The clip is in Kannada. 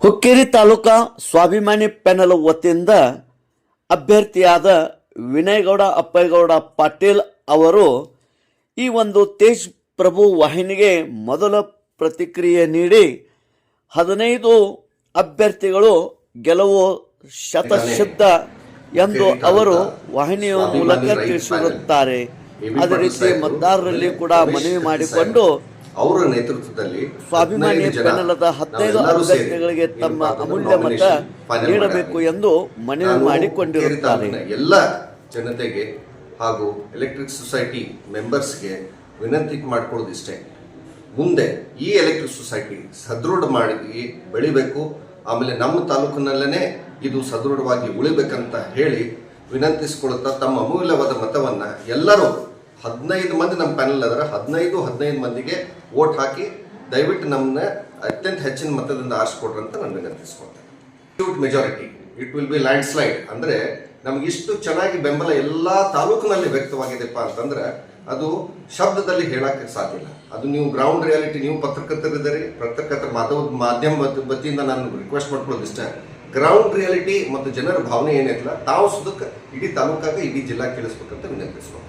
ಹುಕ್ಕೇರಿ ತಾಲೂಕಾ ಸ್ವಾಭಿಮಾನಿ ಪ್ಯಾನಲ್ ವತಿಯಿಂದ ಅಭ್ಯರ್ಥಿಯಾದ ವಿನಯಗೌಡ ಅಪ್ಪೇಗೌಡ ಪಾಟೀಲ್ ಅವರು ಈ ಒಂದು ತೇಜ್ ಪ್ರಭು ವಾಹಿನಿಗೆ ಮೊದಲ ಪ್ರತಿಕ್ರಿಯೆ ನೀಡಿ ಹದಿನೈದು ಅಭ್ಯರ್ಥಿಗಳು ಗೆಲುವು ಶತಸಿದ್ಧ ಎಂದು ಅವರು ವಾಹಿನಿಯ ಮೂಲಕ ತಿಳಿಸಿರುತ್ತಾರೆ. ಅದೇ ರೀತಿ ಮತದಾರರಲ್ಲಿ ಕೂಡ ಮನವಿ ಮಾಡಿಕೊಂಡು ಅವರ ನೇತೃತ್ವದಲ್ಲಿ ಸ್ವಾಭಿಮಾನಿ ಪ್ಯಾನಲದ ಹದಿನೈದು ಅಭ್ಯರ್ಥಿಗಳಿಗೆ ತಮ್ಮ ಅಮೂಲ್ಯ ಮತ ನೀಡಬೇಕು ಎಂದು ಮನವಿ ಮಾಡಿಕೊಂಡಿರುತ್ತಾರೆ. ಎಲ್ಲ ಜನತೆಗೆ ಹಾಗೂ ಎಲೆಕ್ಟ್ರಿಕ್ ಸೊಸೈಟಿ ಮೆಂಬರ್ಸ್ಗೆ ವಿನಂತಿ ಮಾಡಿಕೊಳ್ಳೋದಿಷ್ಟೇ ಮುಂದೆ ಈ ಎಲೆಕ್ಟ್ರಿಕ್ ಸೊಸೈಟಿ ಸದೃಢ ಮಾಡಿ ಬೆಳಿಬೇಕು. ಆಮೇಲೆ ನಮ್ಮ ತಾಲೂಕಿನಲ್ಲೇ ಇದು ಸದೃಢವಾಗಿ ಉಳಿಬೇಕಂತ ಹೇಳಿ ವಿನಂತಿಸಿಕೊಳ್ಳುತ್ತಾ ತಮ್ಮ ಅಮೂಲ್ಯವಾದ ಮತವನ್ನ ಎಲ್ಲರೂ ಹದಿನೈದು ಮಂದಿ ನಮ್ಮ ಪ್ಯಾನಲ್ ಅದರ. ಹದಿನೈದು ಹದಿನೈದು ಮಂದಿಗೆ ವೋಟ್ ಹಾಕಿ ದಯವಿಟ್ಟು ನಮ್ಮನ್ನ ಅತ್ಯಂತ ಹೆಚ್ಚಿನ ಮತದಿಂದ ಆರಿಸ್ಕೊಡ್ರಿ ಅಂತ ನಾನು ವಿನಂತಿಸ್ಕೊಳ್ತೇನೆ majority it will be landslide ಅಂದರೆ ನಮ್ಗೆ ಇಷ್ಟು ಚೆನ್ನಾಗಿ ಬೆಂಬಲ ಎಲ್ಲ ತಾಲೂಕಿನಲ್ಲಿ ವ್ಯಕ್ತವಾಗಿದೆಪ್ಪ ಅಂತಂದ್ರೆ ಅದು ಶಬ್ದದಲ್ಲಿ ಹೇಳಕ್ಕೆ ಸಾಧ್ಯ ಇಲ್ಲ. ಅದು ನೀವು ಗ್ರೌಂಡ್ ರಿಯಾಲಿಟಿ ನೀವು ಪತ್ರಕರ್ತರಿದ್ದೀರಿ ಪತ್ರಕರ್ತರ ಮಾಧ್ಯಮ ಮಾಧ್ಯಮ ವತಿ- ವತಿಯಿಂದ ನಾನು ರಿಕ್ವೆಸ್ಟ್ ಮಾಡ್ಕೊಳ್ಳೋದಿಷ್ಟ ಗ್ರೌಂಡ್ ರಿಯಾಲಿಟಿ ಮತ್ತು ಜನರ ಭಾವನೆ ಏನೈತಲ್ಲ ತಾವು ಸುದಕ್ಕೆ ಇಡೀ ತಾಲೂಕಾಗ, ಇಡೀ ಜಿಲ್ಲಾ ಕೇಳಿಸ್ಬೇಕಂತ ವಿನಂತಿಸ್ಬೇಕು